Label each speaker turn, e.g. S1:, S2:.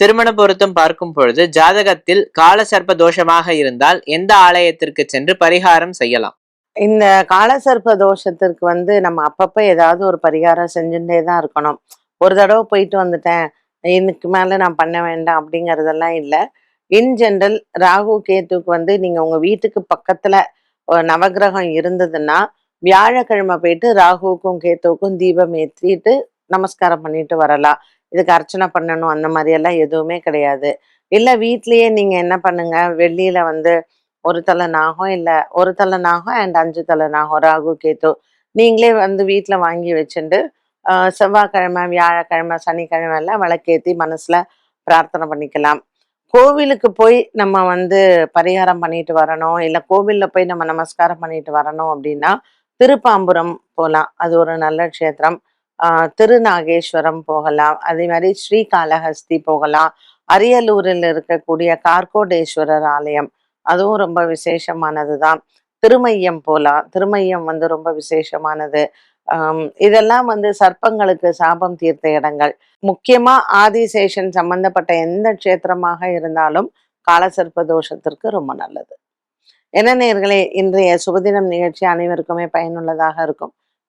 S1: திருமண பொருத்தம் பார்க்கும் பொழுது ஜாதகத்தில் காலசர்ப்ப தோஷமாக இருந்தால் எந்த ஆலயத்திற்கு சென்று பரிகாரம் செய்யலாம்?
S2: இந்த காலசர்ப்ப தோஷத்திற்கு வந்து நம்ம அப்பப்போ ஏதாவது ஒரு பரிகாரம் செஞ்சுட்டே தான் இருக்கணும். ஒரு தடவை போயிட்டு வந்துட்டேன் இதுக்கு மேல நான் பண்ண வேண்டாம் அப்படிங்கறதெல்லாம் இல்லை. இன் ஜென்ரல் ராகு கேத்துக்கு வந்து நீங்க உங்க வீட்டுக்கு பக்கத்துல நவகிரகம் இருந்ததுன்னா வியாழக்கிழமை போயிட்டு ராகுவுக்கும் கேத்துவுக்கும் தீபம் ஏற்றிட்டு நமஸ்காரம் பண்ணிட்டு வரலாம். இதுக்கு அர்ச்சனை பண்ணணும் அந்த மாதிரியெல்லாம் எதுவுமே கிடையாது. இல்லை வீட்லேயே நீங்கள் என்ன பண்ணுங்க வெள்ளியில் வந்து ஒரு தலை நாகம் இல்லை ஒரு தலை நாகம் அண்ட் அஞ்சு தலை நாகம் ராகு கேத்து நீங்களே வந்து வீட்டில் வாங்கி வச்சுட்டு செவ்வாய்க்கிழமை வியாழக்கிழமை சனிக்கிழமை எல்லாம் விளக்கேற்றி மனசில் பிரார்த்தனை பண்ணிக்கலாம். கோவிலுக்கு போய் நம்ம வந்து பரிகாரம் பண்ணிட்டு வரணும் இல்லை கோவிலில் போய் நம்ம நமஸ்காரம் பண்ணிட்டு வரணும் அப்படின்னா திருப்பாம்புரம் போகலாம் அது ஒரு நல்ல க்ஷேத்திரம். திருநாகேஸ்வரம் போகலாம். அதே மாதிரி ஸ்ரீகாளஹஸ்தி போகலாம். அரியலூரில் இருக்கக்கூடிய கார்கோடேஸ்வரர் ஆலயம் அதுவும் ரொம்ப விசேஷமானது தான் திருமையம் போகலாம் திருமையம் வந்து ரொம்ப விசேஷமானது. இதெல்லாம் வந்து சர்ப்பங்களுக்கு சாபம் தீர்த்த இடங்கள். முக்கியமா ஆதிசேஷன் சம்பந்தப்பட்ட எந்த க்ஷேத்திரமாக இருந்தாலும் காலசர்ப்ப தோஷத்திற்கு ரொம்ப நல்லது. என்ன நேர்களே இன்றைய சுபதினம் நிகழ்ச்சி அனைவருக்குமே பயனுள்ளதாக இருக்கும்.